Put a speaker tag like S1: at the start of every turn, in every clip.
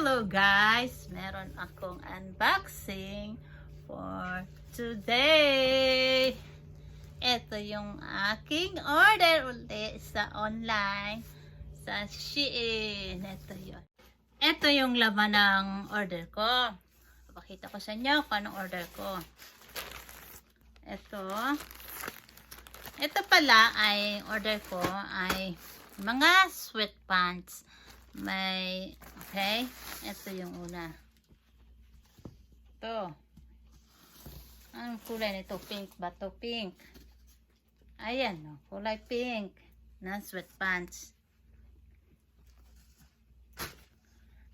S1: Hello guys! Meron akong unboxing for today. Ito yung aking order uli sa online sa Shein. Ito yun. Ito yung laman ng order ko. Pakita ko sa inyo kung anong order ko. Ito. Ito pala ay order ko ay mga sweatpants. May, okay? Ito yung una. Ito. Anong kulay nito? Pink ba to? Pink. Ayan, no? kulay pink na sweatpants.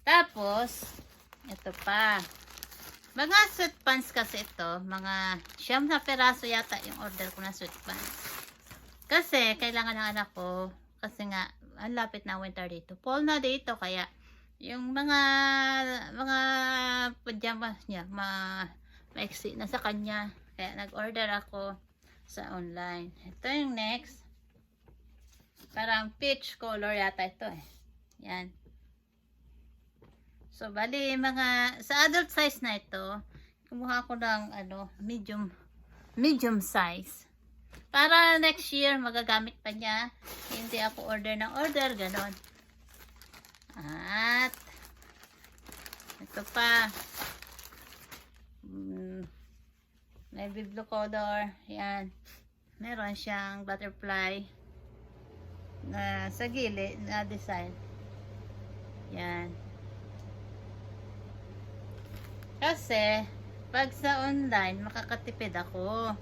S1: Tapos, ito pa. Mga sweatpants kasi ito, mga siyam na peraso yata yung order ko na sweatpants. Kasi, kailangan ng anak ko, kasi nga, ang lapit na winter dito. Fall na dito, kaya, yung mga, mga pajamas niya, ma, maiksi na sa kanya. Kaya, nag-order ako sa online. Ito yung next. Parang peach color yata ito eh. Yan. So, bali, mga, sa adult size na ito, kumuha ko ng, ano, medium, medium size. Para next year, magagamit pa niya. Hindi ako order ng order, ganon. At, ito pa. Mm, navy blue color. Yan. Meron siyang butterfly na sa gilid na design. Yan. Kasi, pag sa online, makakatipid ako.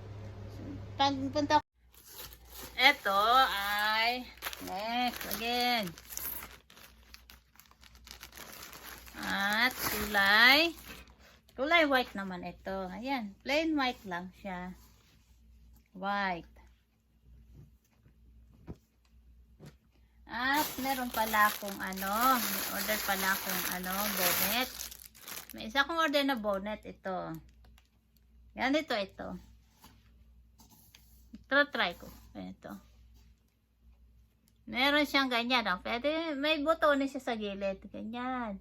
S1: Pag punta eto ay, next, again. At, kulay, kulay white naman ito. Ayan, plain white lang siya. White. At, meron pala akong ano, order pala akong ano, bonnet. May isa akong order na bonnet ito. Ganito ito. Ito try ko. Ito. Meron siyang ganyan. Oh. Pwede, may butones siya sa gilid. Ganyan.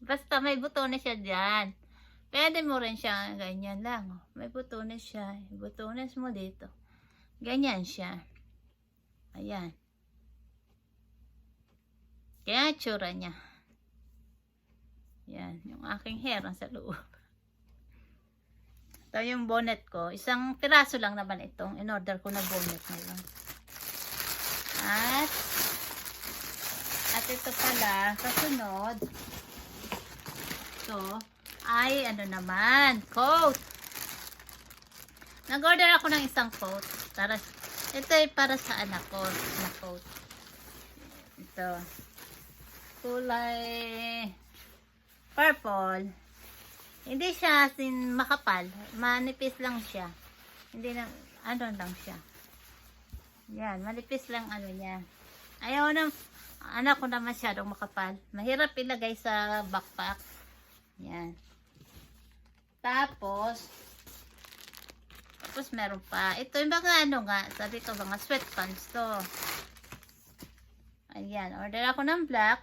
S1: Basta may butones siya dyan. Pwede mo rin siya ganyan lang. Oh. May butones siya. Butones mo dito. Ganyan siya. Ayan. Kaya tsura niya. Yan, yung aking hair sa loob. Ito yung bonnet ko. Isang piraso lang naman itong in-order ko na bonnet ngayon. At, at ito pala, kasunod, ito, ay ano naman, coat. Nag-order ako ng isang coat. Para, ito ay para sa anak ko, na coat. Ito. Kulay, purple. Hindi siya sin makapal. Manipis lang siya. Hindi na, ano lang siya. Yan, manipis lang ano niya. Ayaw na, anak ko na masyadong makapal. Mahirap ilagay sa backpack. Yan. Tapos, tapos meron pa. Ito yung mga ano nga, sabi ko mga sweatpants to. Ayan, order ako ng black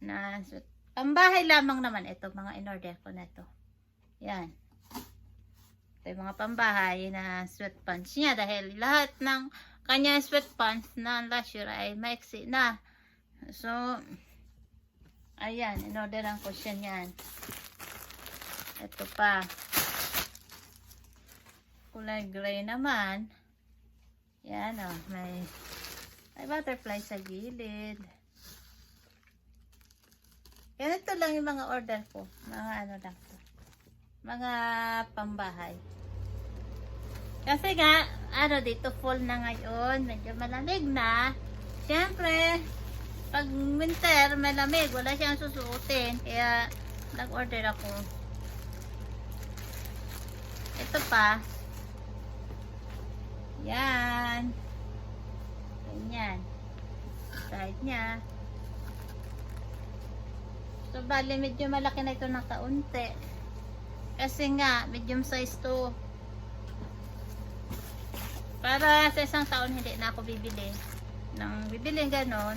S1: na sweat Pambahay lamang naman ito, mga in-order ko na ito. Yan. Ito yung mga pambahay na sweatpants niya dahil lahat ng kanya sweatpants na last year ay maiksi na. So, ayan, in-orderan ko siya niyan. Ito pa. Kulay gray naman. Yan o, oh, may, may butterfly sa gilid. Ganito lang yung mga order ko. Mga ano lang to. Mga pambahay. Kasi nga, ano dito, fall na ngayon. Medyo malamig na. Siyempre, pag winter, malamig. Wala siyang susuotin. Kaya, nag-order ako. Ito pa. Yan. Ganyan. Side niya. So, bali, medyo malaki na ito ng kaunti. Kasi nga, medium size to. Para sa isang taon, hindi na ako bibili. Nang bibili ganon,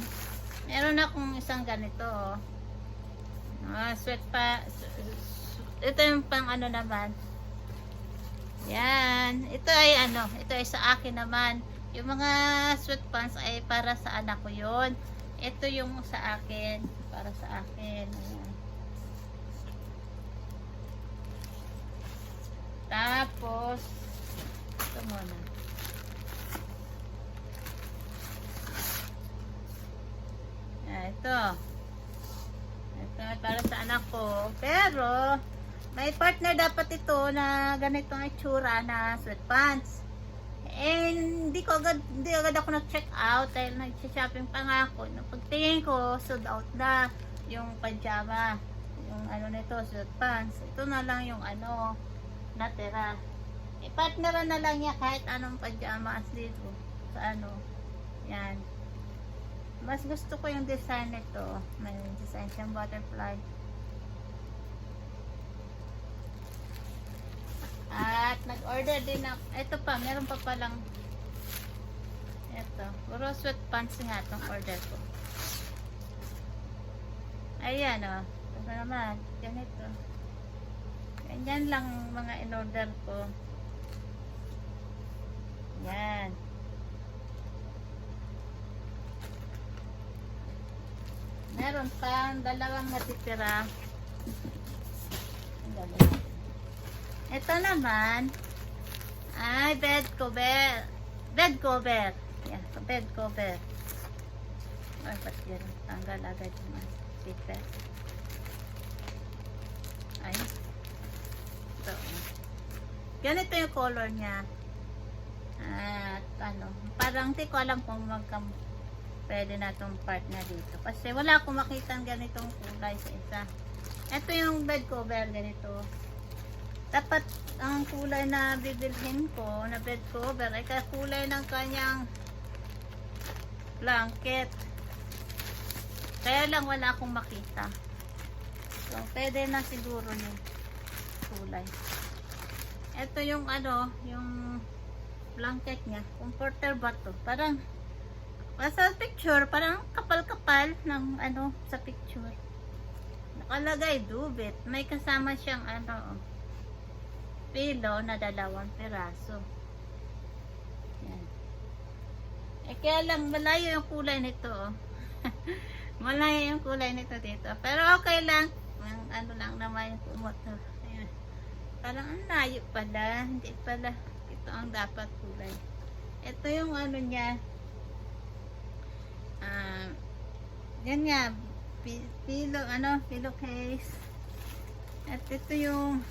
S1: meron akong isang ganito, oh. Ah, sweat pa. Ito yung pang ano naman. Yan. Ito ay ano, ito ay sa akin naman. Yung mga sweatpants ay para sa anak ko yon. Ito yung sa akin. Para sa akin. Ayan. Tapos, ito muna. Ah, ito. Ito para sa anak ko. Pero, may partner dapat ito na ganitong itsura na sweatpants. And hindi ko agad, hindi agad ako nag-check out dahil nag-shopping pa nga ako. Nung pagtingin ko, sold out na yung pajama. Yung ano nito, sweatpants. Ito na lang yung ano, natira. Eh, partneran na lang niya kahit anong pajamas dito. Sa ano. Yan. Mas gusto ko yung design nito. May design siyang butterfly. At nag-order din ako. Ito pa, meron pa palang ito. Puro sweatpants nga itong order ko. Ayan o. Oh. Ito naman. Ganito. Ganyan lang mga in-order ko. Yan. Meron pang dalawang natitira. Ang dalawa. Ito naman ay bed cover. Bed cover. Yan, bed cover. Ay, ba't yun? Tanggal agad yung zipper. Ay. Ito. Ganito yung color niya. At ano, parang di ko alam kung magkam pwede na itong part na dito. Kasi wala akong makita ganitong kulay sa isa. Ito yung bed cover, ganito dapat ang kulay na bibilhin ko na bed cover ay kakulay ng kanyang blanket. Kaya lang wala akong makita. So pwede na siguro yung kulay. Ito yung ano yung blanket niya. Comforter ba to? Parang sa picture parang kapal-kapal ng ano sa picture. Nakalagay dubit may kasama siyang ano pillow na dalawang piraso. Yan. Eh kaya lang malayo yung kulay nito. oh. malayo yung kulay nito dito. Pero okay lang. Ang ano lang naman yung kumot. Ayan. Parang ang layo pala. Hindi pala. Ito ang dapat kulay. Ito yung ano niya. Ah, yan nga. Pi- Pillow, ano, pillow case. At ito yung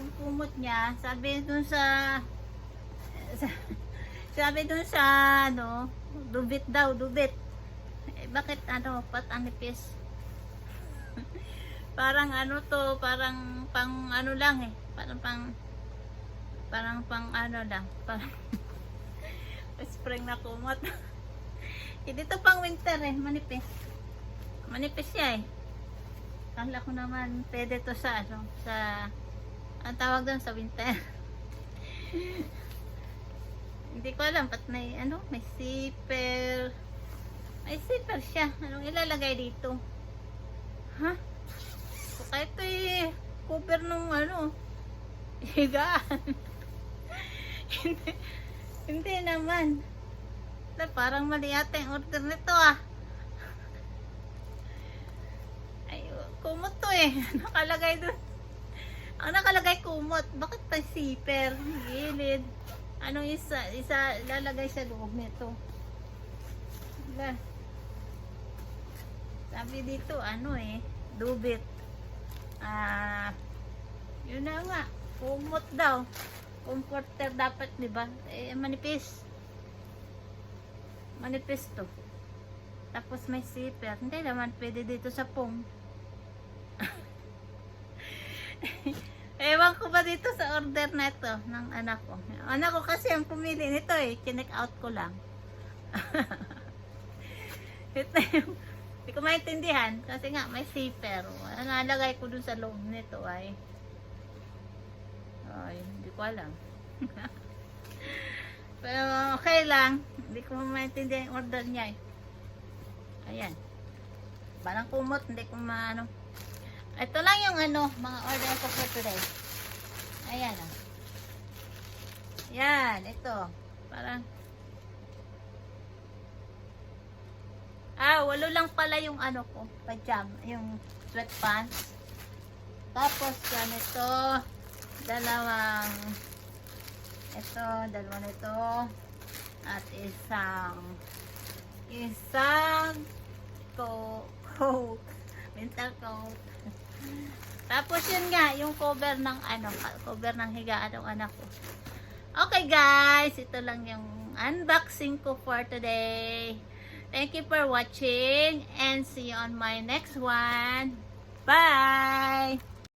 S1: yung kumot niya, sabi dun sa, sa sabi dun sa ano, dubit daw, dubit. Eh, bakit ano, pat ang nipis? parang ano to, parang pang ano lang eh. Parang pang parang pang ano lang, parang spring na kumot. Hindi to pang winter eh, manipis. Manipis siya eh. Kala ko naman pwede to sa ano, sa ang tawag doon sa winter. Hindi ko alam, ba't may, ano, may zipper. May zipper siya. Anong ilalagay dito? Ha? So, kahit ito eh, cover nung, ano, higaan. hindi, hindi naman. Ito, parang mali yata yung order nito ah. Ay, kumot to eh. Nakalagay doon. Ang nakalagay kumot, bakit pa zipper? Gilid. Anong isa, isa lalagay sa loob nito? Diba? Sabi dito, ano eh, dubit. Ah, yun na nga, kumot daw. Comforter dapat, di ba? Eh, manipis. Manipis to. Tapos may zipper. Hindi naman pwede dito sa pong. Ewan ko ba dito sa order na ito ng anak ko. Anak ko kasi ang pumili nito eh. Chinek out ko lang. ito yung, hindi ko maintindihan kasi nga may zipper. Ang nalagay ko dun sa loob nito ay ay, hindi ko alam. Pero okay lang. Hindi ko maintindihan yung order niya eh. Ayan. Parang kumot, hindi ko maano. Ito lang yung ano, mga order ko for today. Ayan ah. Yan, ito. Parang Ah, walo lang pala yung ano ko, pajam, yung sweatpants. Tapos ganito, dalawang ito, dalawa nito at isang isang co coat winter coat tapos yun nga yung cover ng ano cover ng higaan ng anak ko. Okay guys ito lang yung unboxing ko for today. Thank you for watching and see you on my next one. Bye